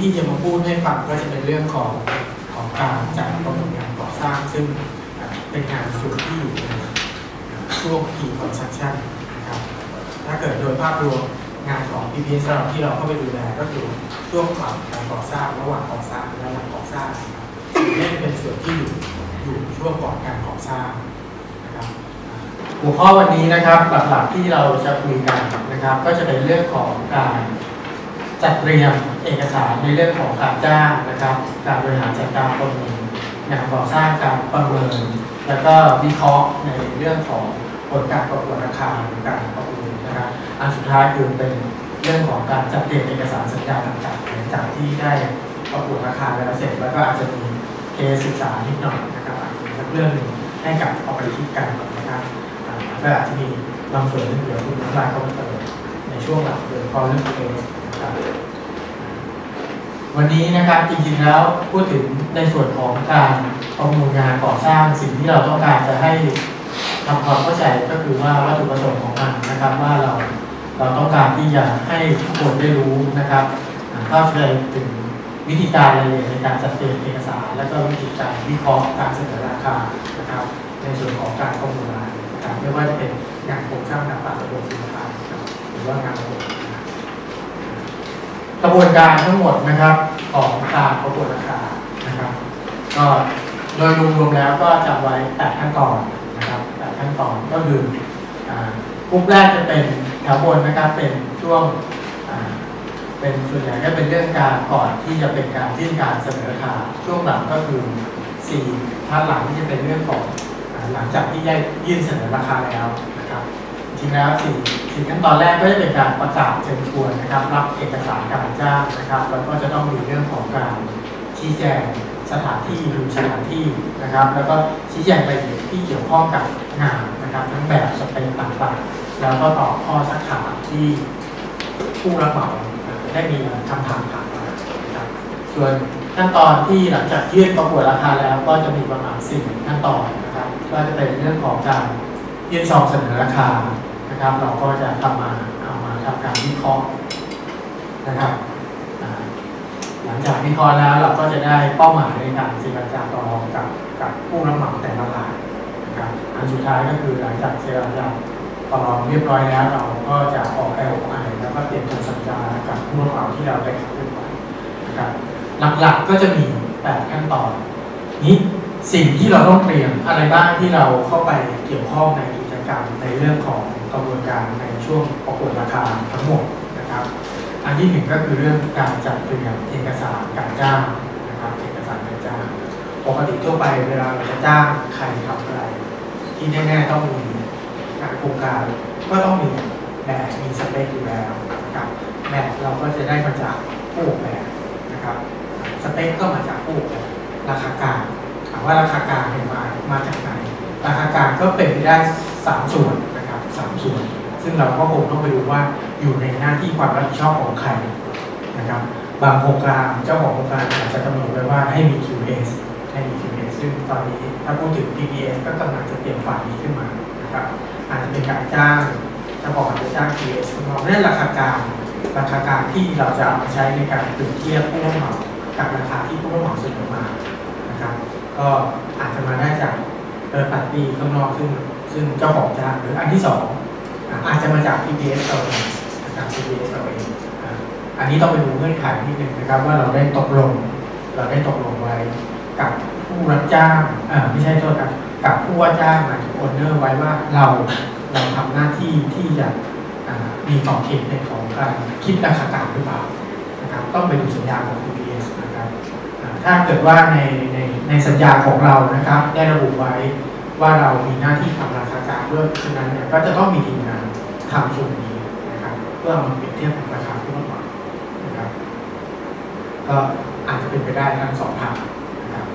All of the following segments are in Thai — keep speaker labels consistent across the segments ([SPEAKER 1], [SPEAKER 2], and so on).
[SPEAKER 1] ที่จะมาพูดให้ฟังก็จะเป็นเรื่องของของการจัดประมูลงานก่อสร้าง ซึ่งเป็นงานส่วนที่อยู่ในช่วง p construction นะครับถ้าเกิดโดยภาพรวมงานของ PPS เราที่เราเข้าไปดูแลก็คือช่วงก่อนการก่อสร้างระหว่างก่อสร้างและหลังก่อสร้างนี่เป็นส่วนที่อยู่อยู่ช่วงก่อนการก่อสร้างนะครับหัวข้อวันนี้นะครับหลักๆที่เราจะคุยกันนะครับ ก็จะเป็นเรื่องของการ จัดเตรียมเอกสารในเรื่องของการจ้างนะครับ การบริหารจัดการประเมินงานก่อสร้างการประเมิน แล้วก็วิเคราะห์ในเรื่องของผลการประกวดราคาหรือการประมูลนะครับ อันสุดท้ายคือเป็นเรื่องของการจัดเตรียมเอกสารสัญญาต่างๆหลังจากที่ได้ประกวดราคาแล้วเสร็จแล้วก็อาจจะมีเคสศึกษานิดหน่อยนะครับอาจจะสักเรื่องหนึ่งให้กับเอาไปคิดกันนะครับอาก็อาจจะมีบางส่วนที่เดี๋ยวคุณน้ำลายเข้ามาเติมในช่วงหลังโดยเฉพาะเรื่องเคส วันนี้นะครับจริงๆแล้วพูดถึงในส่วนของการประมูลงานก่อสร้างสิ่งที่เราต้องการจะให้ทำความเข้าใจก็คือว่าวัตถุประสงค์ของมันนะครับว่าเราเราต้องการที่จะให้ทุกคนได้รู้นะครับเข้าใจถึงวิธีการรายละเอียดในการจัดเตรียมเอกสาร และก็วิธีการวิเคราะห์การเสนอราคานะครับในส่วนของการประมูลงานนะครับไม่ว่าจะเป็นงานโครงสร้างงานปรับระบบคุณภาพนะครับหรือว่างานระบบ กระบวนการทั้งหมดนะครับของการประกวดราคานะครับ ก็โดยรวมๆแล้วก็จำไว้8ขั้นตอนนะครับ8ขั้นตอนก็คือกลุ่มแรกจะเป็นแถวบนนะครับเป็นช่วงเป็นส่วนใหญ่ก็เป็นเรื่องการก่อนที่จะเป็นการยื่นการเสนอราคาช่วงหลังก็คือ4ท่านหลังที่จะเป็นเรื่องของหลังจากที่ได้ยื่นเสนอราคาแล้วนะครับ ริงแล้วสี่สี่ขั้นตอนแรกก็จะเป็นการประกาศเชิญชวนนะครับ รับเอกสารการจ้างนะครับแล้วก็จะต้องมีเรื่องของการชี้แจงสถานที่ดูสถานที่นะครับ แล้วก็ชี้แจงรายละเอียดที่เกี่ยวข้องกับงานนะครับทั้งแบบสเปคต่างๆ แล้วก็ตอบข้อสักถามที่ผู้รับเหมาได้มีคำถามถามมานะครับส่วนขั้นตอนที่หลังจากยื่นประกวดราคาแล้วก็จะมีประมาณสี่ขั้นตอนนะครับ ก็จะเป็นเรื่องของการยื่นซองเสนอราคา นะครับ เราก็จะทำมาเอามาทำการวิเคราะห์นะครับหลังจากวิเคราะห์แล้วเราก็จะได้เป้าหมายในการเจรจาต่อรองกับกับผู้รับเหมาแต่ละรายนะครับอันสุดท้ายก็คือหลังจากเจรจาต่อรองเรียบร้อยแล้ว เราก็จะออก LOI แล้วก็เตรียมทำสัญญากับผู้รับเหมาที่เราได้ขึ้นไว้นะครับหลักๆก็จะมี8ขั้นตอนนี้สิ่งที่เราต้องเตรียมอะไรบ้างที่เราเข้าไปเกี่ยวข้องในกิจกรรมในเรื่องของ กระบวนการในช่วงประกวดราคาทั้งหมดนะครับ อันที่หนึ่งก็คือเรื่องการจัดเตรียมเอกสารการจ้างนะครับเอกสารการจ้างปกติทั่วไปเวลาเราจะจ้างใครทำอะไร ที่แน่ๆต้องมีงานโครงการก็ต้องมีแบบมีสเปคอยู่แล้วนะครับแบบเราก็จะได้มาจากผู้แบบนะครับสเปคก็มาจากผู้แบบราคากลางถามว่าราคากลางเนี่ยมามาจากไหน ราคากลางก็เป็นไปได้สามส่วน สามส่วน ซึ่งเราก็คงต้องไปดูว่าอยู่ในหน้าที่ความรับผิดชอบของใครนะครับบางโครงการเจ้าของโครงการอาจจะกำหนดไว้ว่าให้มี QS ให้มี QS ซึ่งตอนนี้ถ้าพูดถึง PPS ก็กำลังจะเปลี่ยนฝ่ายนี้ขึ้นมานะครับอาจจะเป็นการจ้างเจ้าของอาจจะจ้าง QS ข้างนอกนั่นราคากลางราคากลางที่เราจะเอามาใช้ในการเปรียบเทียบผู้รับเหมากับราคาที่ผู้รับเหมาเสนอมานะครับก็อาจจะมาได้จากเออปาร์ตี้ข้างนอกซึ่ง ซึ่งเจ้าของจ้างหรืออันที่สองอาจจะมาจาก PPS เราเองนะครับ PPS เราเองอันนี้ต้องไปดูเงื่อนไขนิดนึงนะครับ ว่าเราได้ตกลง เราได้ตกลงไว้กับผู้รับจ้างอ่าไม่ใช่โทษครับกับผู้ว่าจ้างหมายถึงโอนเนอร์ไว้ว่าเราเราทำหน้าที่ที่จะอ่ามีขอบเขตในของการคิดราคากลางหรือเปล่านะครับต้องไปดูสัญญาของ PPS นะครับถ้าเกิดว่าในในในสัญญาของเรานะครับ ได้ระบุไว้ ว่าเรามีหน้าที่ทำราคากลางด้วยฉะนั้นเนี่ยก็จะต้องมีทีมงานทำส่วนนี้นะครับเพื่อเอามาเปรียบเทียบกับราคาผู้รับเหมานะครับก็อาจจะเป็นไปได้ทั้งสองทางนะครับ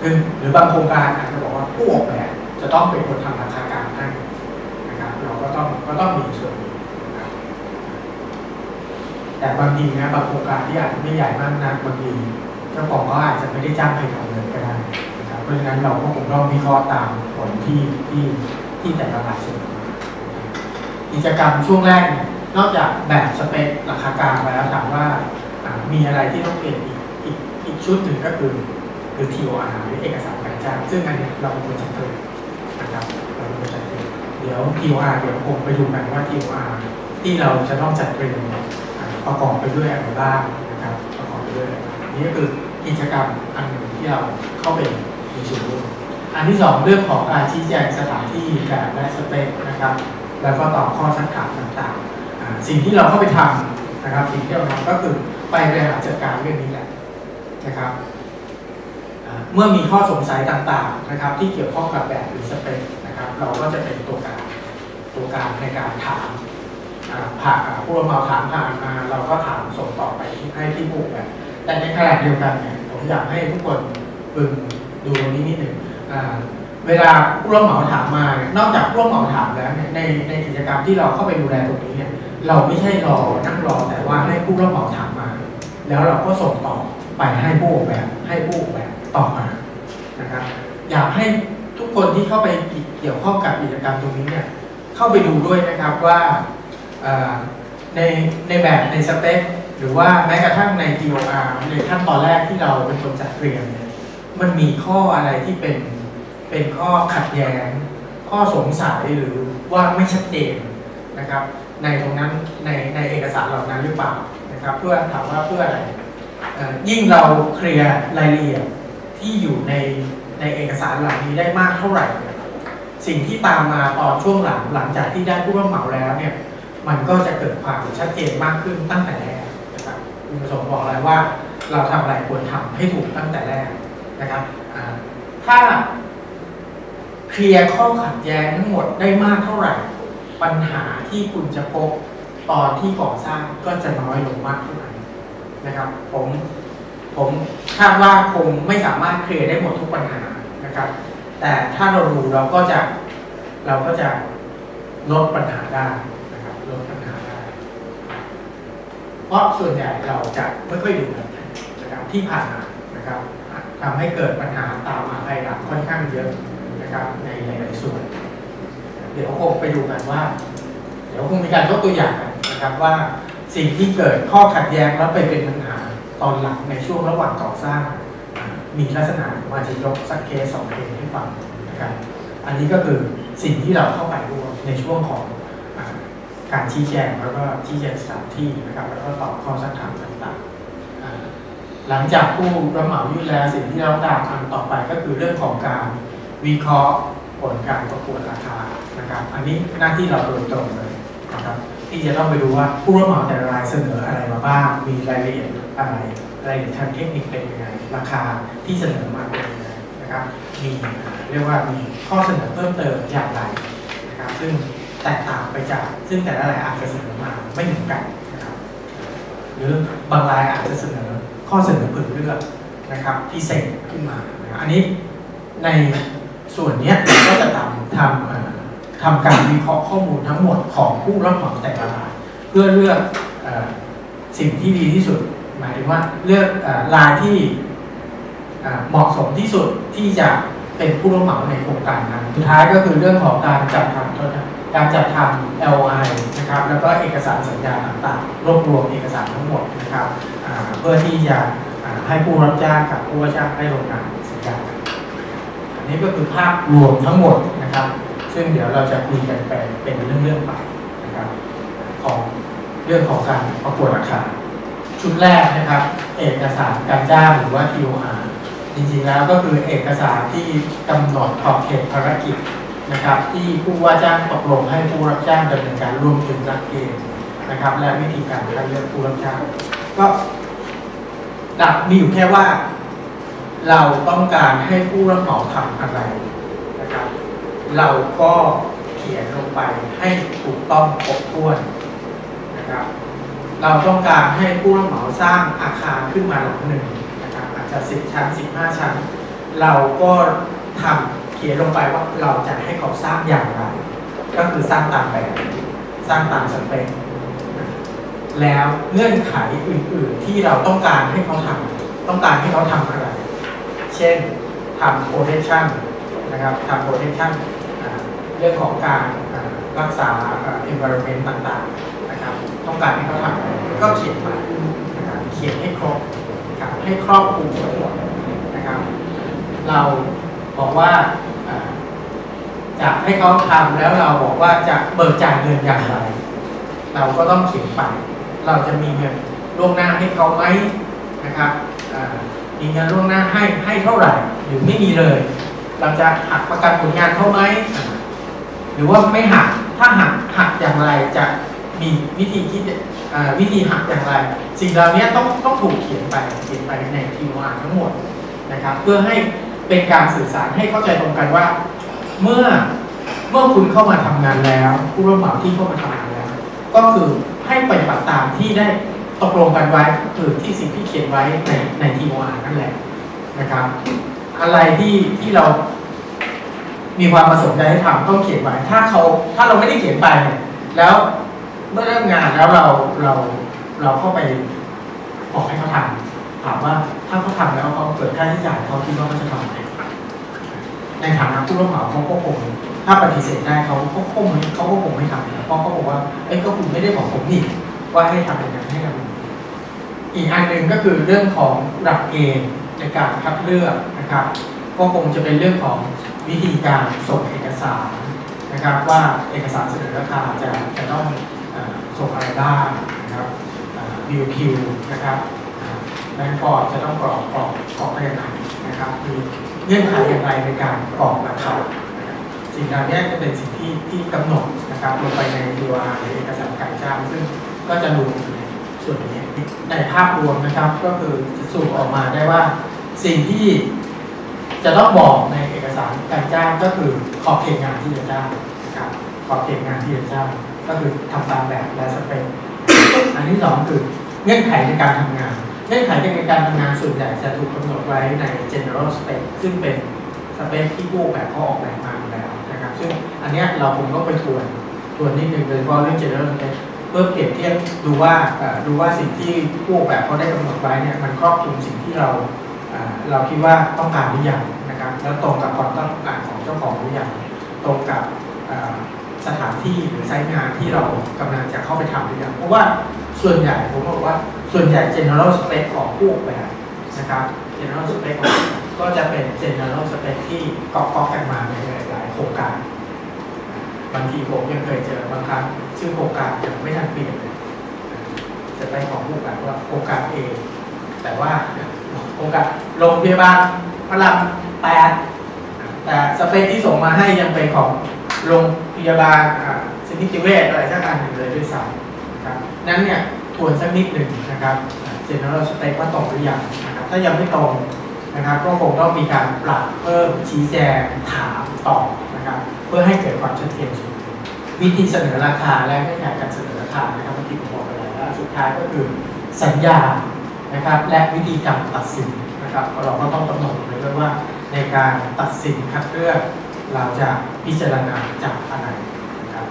[SPEAKER 1] ซึ่งหรือบางโครงการอาจจะบอกว่าผู้ออกแบบจะต้องเป็นคนทำราคากลางให้นะครับเราก็ต้องก็ต้องมีส่วนนี้นะครับแต่บางทีนะบางโครงการที่อาจจะไม่ใหญ่มากนักบางทีเจ้าของก็อาจจะไม่ได้จ้างใครทำเลยก็ได้ รับเพราะฉะนั้นเราก็คงต้องวิเคราะห์ตามผลที่ที่ที่แต่ละรายเสนอมากิจกรรมช่วงแรก นอกจากแบบสเปคราคากลางไปแล้วถามว่ามีอะไรที่ต้องเปลี่ยนอีกอีกอีกชุดหนึ่งก็คือคือ TOR หรือเอกสารการจ้างซึ่งอันเนี้เราเป็นคนจัดเตรียมนะครับเราเป็นคนจัดเตรียมเดี๋ยว TOR เดี๋ยวคงไปดูกันว่า TOR ที่เราจะต้องจัดเตรียมเนี่ยอ่าประกอบไปด้วยอะไรบ้างนะครับประกอบไปด้วยนี่ก็คือกิจกรรมอันหนึ่งที่เราเข้าไป ส่วนร่วมอันที่สองเรื่องของการชี้แจงสถานที่แบบและสเปคนะครับ แล้วก็ตอบข้อสักถามต่างๆ สิ่งที่เราเข้าไปทำนะครับ สิ่งที่เราทำก็คือไปบริหารจัดการเรื่องนี้แหละนะครับเมื่อมีข้อสงสัยต่างๆนะครับ ที่เกี่ยวข้องกับแบบหรือสเปคนะครับ เราก็จะเป็นตัวกางตัวกางในการถามผ่านผู้รับเหมาถามผ่านมา เราก็ถามส่งต่อไปให้ที่ผู้แบบแต่ในขณะเดียวกันเนี่ยผมอยากให้ทุกคนพึง ดูตรงนี้นิดหนึ่งเวลาผู้รับเหมาถามมาเนี่ยนอกจากผู้รับเหมาถามแล้วเนี่ยในในกิจกรรมที่เราเข้าไปดูแลตรงนี้เนี่ยเราไม่ใช่รอนั่งรอแต่ว่าให้ผู้รับเหมาถามมา แล้วเราก็ส่งต่อไปให้ผู้ออกแบบให้ผู้ออกแบบตอบมานะครับอยากให้ทุกคนที่เข้าไปเกี่ยวข้องกับกิจกรรมตรงนี้เนี่ยเข้าไปดูด้วยนะครับว่าในในแบบในสเปคหรือว่าแม้กระทั่งใน TOR ในขั้นตอนแรกที่เราเป็นคนจัดเตรียนเนี่ย มันมีข้ออะไรที่เป็นเป็นข้อขัดแย้ง ข้อสงสัยหรือว่าไม่ชัดเจนนะครับ ในตรงนั้นในในเอกสารเหล่านั้นหรือเปล่านะครับเพื่อถามว่าเพื่ออะไรยิ่งเราเคลียร์รายละเอียดที่อยู่ในในเอกสารเหล่านี้ได้มากเท่าไหร่ สิ่งที่ตามมาตอนช่วงหลังหลังจากที่ได้ผู้รับเหมาแล้วเนี่ยมันก็จะเกิดความชัดเจนมากขึ้นตั้งแต่แรกนะครับคุณประสงค์บอกแล้วว่า เราทำอะไรควรทำให้ถูกตั้งแต่แรก นะครับถ้าเคลียร์ข้อขัดแย้งทั้งหมดได้มากเท่าไหร่ ปัญหาที่คุณจะพบตอนที่ก่อสร้างก็จะน้อยลงมากเท่านั้นนะครับ ผมผมคาดว่าคงไม่สามารถเคลียร์ได้หมดทุกปัญหานะครับ แต่ถ้าเราดูเราก็จะเราก็จะลดปัญหาได้นะครับลดปัญหาได้ เพราะส่วนใหญ่เราจะไม่ค่อยดูนะครับที่ผ่านมานะครับ ทำให้เกิดปัญหาตามมาภายหลังค่อนข้างเยอะนะครับในหลายๆส่วน เดี๋ยวคงไปดูกันว่า เดี๋ยวคงมีการยกตัวอย่างนะครับว่าสิ่งที่เกิดข้อขัดแย้งแล้วไปเป็นปัญหาตอนหลังในช่วงระหว่างก่อสร้าง มีลักษณะมาจะยกสักเคสสองเคสให้ฟังนะครับอันนี้ก็คือสิ่งที่เราเข้าไปร่วมในช่วงของการชี้แจงแล้วก็ชี้แจงสถานที่นะครับแล้วก็ตอบข้อสักถามต่างๆ หลังจากผู้รับเหมายื่นแล้วสิ่งที่เราตามอันต่อไปก็คือเรื่องของการวิเคราะห์ผลการประกวดราคานะครับ อันนี้หน้าที่เราโดยตรงเลยนะครับ ที่จะต้องไปดูว่าผู้รับเหมาแต่ละรายเสนออะไรมาบ้างมีรายละเอียดอะไรรายละเอียดทางเทคนิคเป็นยังไงราคาที่เสนอมาเป็นยังไงนะครับมีเรียกว่ามีข้อเสนอเพิ่มเติมอย่างไรนะครับ ซึ่งแตกต่างไปจากซึ่งแต่ละรายอาจจะเสนอมาไม่เหมือนกันนะครับหรือบางรายอาจจะเสนอ ข้อเสนอเพิ่มเลือกนะครับพิเศษขึ้นมา อันนี้ในส่วนนี้ก็จะทำทำทำการวิเคราะห์ข้อมูลทั้งหมดของผู้รับเหมาแต่ละรายเพื่อเลือกสิ่งที่ดีที่สุด หมายถึงว่าเลือกรายที่เหมาะสมที่สุดที่จะเป็นผู้รับเหมาในโครงการนั้นสุดท้ายก็คือเรื่องของการจัดทำการจัดทำ LOI นะครับแล้วก็เอกสารสัญญาต่างๆรวบรวมเอกสารทั้งหมดนะครับ เพื่อที่จะให้ผู้รับจ้างกับผู้ว่าจ้างได้ลงนามสัญญาอันนี้ก็คือภาพรวมทั้งหมดนะครับ ซึ่งเดี๋ยวเราจะคุยกันไปเป็นเรื่องๆไปนะครับของเรื่องของการประกวดราคาชุดแรกนะครับ เอกสารการจ้างหรือว่า TOR จริงๆแล้วก็คือเอกสารที่กำหนดขอบเขตภารกิจนะครับ ที่ผู้ว่าจ้างตกลงให้ผู้รับจ้างดำเนินการรวมถึงหลักเกณฑ์นะครับ และวิธีการคัดเลือกผู้รับจ้าง ก็ หลักมีอยู่แค่ว่า เราต้องการให้ผู้รับเหมาทำอะไรนะครับ เราก็เขียนลงไปให้ถูกต้องครบถ้วนนะครับ เราต้องการให้ผู้รับเหมาสร้างอาคารขึ้นมาหลังหนึ่งนะครับอาจจะสิบชั้นสิบห้าชั้น เราก็ทำเขียนลงไปว่าเราจะให้เขาสร้างอย่างไร ก็คือสร้างตามแบบสร้างตามสเปค แล้วเงื่อนไขอื่น ๆ ที่เราต้องการให้เขาทำต้องการให้เขาทำอะไร เช่นทำ protection นะครับทำ protection อ่าเรื่องของการรักษาอ่า environment ต่างๆนะครับต้องการให้เขาทำก็เขียนมานะครับเขียนให้ครบครับให้ครอบคลุมทั้งหมดนะครับ เราบอกว่าจะให้เขาทำแล้วเราบอกว่าจะเบิกจ่ายเงินอย่างไร เราก็ต้องเขียนไป เราจะมีเงินล่วงหน้าให้เขาไหมนะครับอ่ามีเงินล่วงหน้าให้ให้เท่าไหร่ หรือไม่มีเลย เราจะหักประกันผลงานเขาไหมหรือว่าไม่หักถ้าหักหักอย่างไรจะมีวิธีคิดวิธีหักอย่างไร สิ่งเหล่านี้ต้องต้องถูกเขียนไปเขียนไปในทีวานทั้งหมดนะครับ เพื่อให้เป็นการสื่อสารให้เข้าใจตรงกันว่า เมื่อเมื่อคุณเข้ามาทำงานแล้ว ผู้รับเหมาที่เข้ามาทำงานแล้ว ก็คือให้ปฏิบัติตามที่ได้ตกลงกันไว้คือที่สิ่งที่เขียนไว้ในในทีวานนั่นแหละนะครับ อะไรที่ที่เรามีความประสงค์ใจให้ทำต้องเขียนไว้ ถ้าเขาถ้าเราไม่ได้เขียนไปเนี่ยแล้วเมื่อเริ่มงานแล้วเราเราเราเข้าไปบอกให้เขาทำถามว่าถ้าเขาทำแล้วเขาเกิดค่าใช้จ่ายเขาคิดว่าเขาจะทำไหมในฐานะผู้รับเหมาเขาก็คง ถ้าปฏิเสธได้เขาก็คงเขาก็คงไม่ทำนะเพราะเขาบอกว่าเอ้ยก็คุณไม่ได้บอกผมนี่ว่าให้ทำอย่างนั้นให้ทำอีกอันหนึ่งก็คือเรื่องของหลักเกณฑ์ในการคัดเลือกนะครับก็คงจะเป็นเรื่องของวิธีการส่งเอกสารนะครับ ว่าเอกสารเสนอราคาจะจะต้องอส่งอะไรบ้างนะครับวิวคิวนะครับแบงก์ฟอร์ดจะต้องกรอกกรอกกรอกไปยังไงนะครับมีเงื่อนไขอย่างไรในการกรอกราคานะครับ สิ่งเหล่านี้จะเป็นสิ่งที่ที่กำหนดนะครับลงไปใน DOR หรือเอกสารการจ้างซึ่งก็จะรวมอยู่ในส่วนนี้ในภาพรวมนะครับก็คือสรุปออกมาได้ว่า สิ่งที่จะต้องบอกในเอกสารการจ้างก็คือขอบเขตงานที่จะจ้างนะครับขอบเขตงานที่จะจ้างก็คือทำตามแบบและสเปคอันที่สองคือเงื่อนไขในการทำงาน เงื่อนไขในการทำงานส่วนใหญ่จะถูกกำหนดไว้ใน general spec ซึ่งเป็น เปคที่ผู้ออกแบบเขาออกแบบมาอยู่แล้วนะครับซึ่งอันเนี้ยเราคงต้องไปทวนทวนนิดนึงโดยเฉพาะเรื่อง general spec เพื่อเปรียบเทียบดูว่าดูว่าสิ่งที่ผู้ออกแบบเขาได้กำหนดไว้เนี่ยมันครอบคลุมสิ่งที่เราเราคิดว่าต้องการหรือยังนะครับแล้วตรงกับความต้องการของเจ้าของหรือยังตรงกับสถานที่หรือไซต์งานที่เรากำลังจะเข้าไปทำหรือยังเพราะว่าส่วนใหญ่ผมบอกว่าส่วนใหญ่ general spec ของผู้ออกแบบนะครับ general spec ของ ก็จะเป็น general spec ที่ก๊อกก๊อกกันมาในหลายๆโครงการ บางทีผมยังเคยเจอบางครั้งชื่อโครงการยังไม่ทันเปลี่ยนเลยจะไปของผู้ออกแบบว่าโครงการ A แต่ว่าโครงการโรงพยาบาลพระรามแปดแต่สเปคที่ส่งมาให้ยังเป็นของโรงพยาบาลอ่าสินิติเวชอะไรสักอันหนึ่งเลยด้วยซ้ำนะครับนั้นเนี่ยทวนสักนิดหนึ่งนะครับอ่า general spec ว่าตรงหรือยังนะครับถ้ายังไม่ตรง นะครับก็คงต้องมีการปรับเพิ่มชี้แจงถามตอบนะครับเพื่อให้เกิดความชัดเจนสูงขึ้นวิธีเสนอราคาและเงื่อนไขการเสนอราคานะครับเมื่อกี้ผมบอกไปแล้วสุดท้ายก็คือสัญญานะครับและวิธีการตัดสินนะครับเราก็ต้องกำหนดไว้ด้วยว่าในการตัดสินคัดเลือกเราจะพิจารณาจากอะไรนะครับ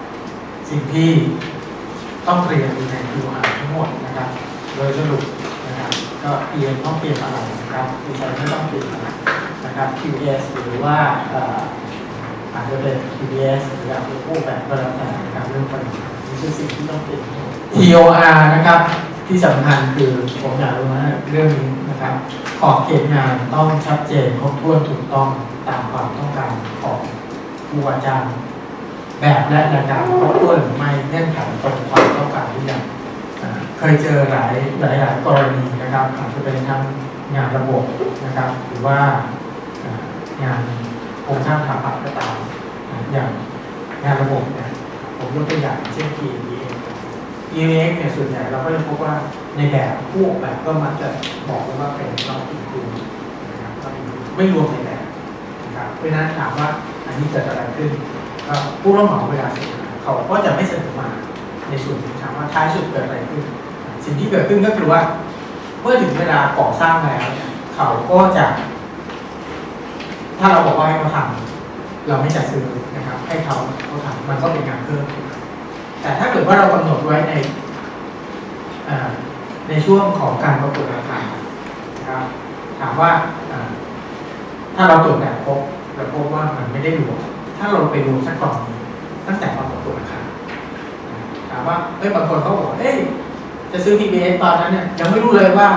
[SPEAKER 1] สิ่งที่ต้องเรียนใน QR ทั้งหมดนะครับโดยสรุป ก็เรียนต้องเปลี่ยนอะไรนะครับดีไซน์ไม่ต้องเปลี่ยนนะครับ QS หรือว่าอาจจะเป็น QS หรืออาจจะผู้แบบก็แล้วแต่นะครับเรื่องปัญหานี่อสิ่งที่ต้องเปลี่ยน TOR นะครับที่สำคัญคือผมอยากรู้ว่าเรื่องนี้นะครับขอบเขตงานต้องชัดเจนครบถ้วนถูกต้องตามความต้องการของผู้ว่าจ้างแบบและรายการครบถ้วนหรือไม่เงื่อนไขตรงความต้องการหรือยังอ่า เคยเจอหลายหลายหลายกรณีนะครับอาจจะเป็นทั้งงานระบบนะครับ หรือว่างานโครงสร้างสถาปัตย์ก็ตามอย่างงานระบบเนี่ยผมยกตัวอย่างเช่น PMBA EAX เนี่ยส่วนใหญ่เราก็จะพบว่าในแบบผู้ออกแบบก็มักจะบอกว้ว่าเป็นนอกอินคูนะครับไม่รวมในแบบนะครับเพราะฉะนั้นถามว่าอันนี้เกิดอะไรขึ้นก็ผู้รับเหมาเวลาเสนอเขาก็จะไม่เสนอมาในส่วนถามว่าท้ายสุดเกิดอะไรขึ้น สิ่งที่เกิดขึ้นก็คือว่า เมื่อถึงเวลาก่อสร้างแล้ว เขาก็จะ ถ้าเราบอกว่าให้เขาทำเราไม่จัดซื้อนะครับ ให้เขาเขาทำมันก็เป็นการเพิ่มแต่ถ้าเกิดว่าเรากำหนดไว้ในในช่วงของการประกวดราคานะครับถามว่าถ้าเราตรวจแบบพบเราพบว่ามันไม่ได้รวมถ้าเราไปรวมสักกล่องตั้งแต่ตอนประกวดราคาถามว่าเอ้ยบางคนเขาบอกเอ้ย จะซื้อ PBS ตอนนั้นเนี่ยยังไม่รู้เลยว่า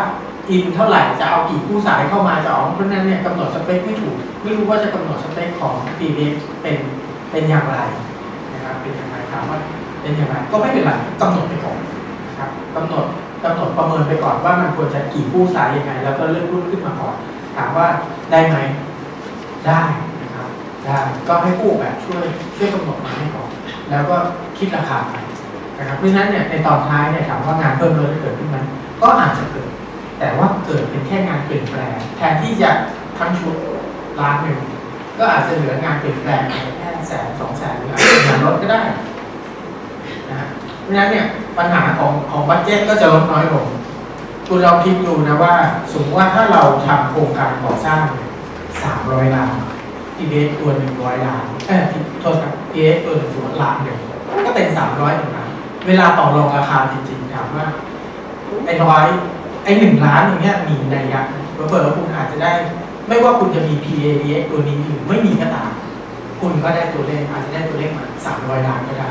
[SPEAKER 1] อินเท่าไหร่จะเอากี่คู่สายเข้ามาจะเอาเพราะนั้นเนี่ยกำหนดสเปคไม่ถูก ไม่รู้ว่าจะกำหนดสเปคของ PBS เป็นเป็นอย่างไรนะครับเป็นอย่างไรถามว่าเป็นอย่างไรก็ไม่เป็นไรกำหนดไปก่อนครับกำหนดกำหนดประเมินไปก่อนว่ามันควรจะกี่คู่สายยังไง แล้วก็เลือกรุ่นขึ้นมาก่อน ถามว่าได้ไหมได้นะครับได้ก็ให้ผู้แบบช่วยช่วยกำหนดมาให้ก่อน แล้วก็คิดราคาไป นะครับเพราะฉะนั้นเนี่ยในตอนท้ายเนี่ยถามว่างานเพิ่มเลยจะเกิดขึ้นไหมก็อาจจะเกิด แต่ว่าเกิดเป็นแค่งานเปลี่ยนแปลงแทนที่จะทั้งชุดล้านหนึ่งก็อาจจะเหลืองานเปลี่ยนแปลงแค่แสนสองแสนหรืออาจจะงานลดก็ได้นะฮะเพราะฉะนั้นเนี่ยปัญหาของของบัตเจ็ตก็จะลดน้อยลงคุณลองคิดดูนะว่าสมมติว่าถ้าเราทำโครงการก่อสร้างสามร้อยล้านพีเอสตัวหนึ่งร้อยล้านเออโทษครับพีเอสตัวหนึ่งสมมติล้านหนึ่งก็เป็นสามร้อยหนึ่งล้าน เวลาต่อรองราคาจริงๆถามว่าไอ้ร้อยไอ้หนึ่งล้านอย่างเงี้ยมีในัยยะเปิดแล้วคุณอาจจะได้ ไม่ว่าคุณจะมี PADX ตัวนี้หรือไม่มีก็ตาม คุณก็ได้ตัวเลขอาจจะได้ตัวเลขมาสามร้อยล้านก็ได้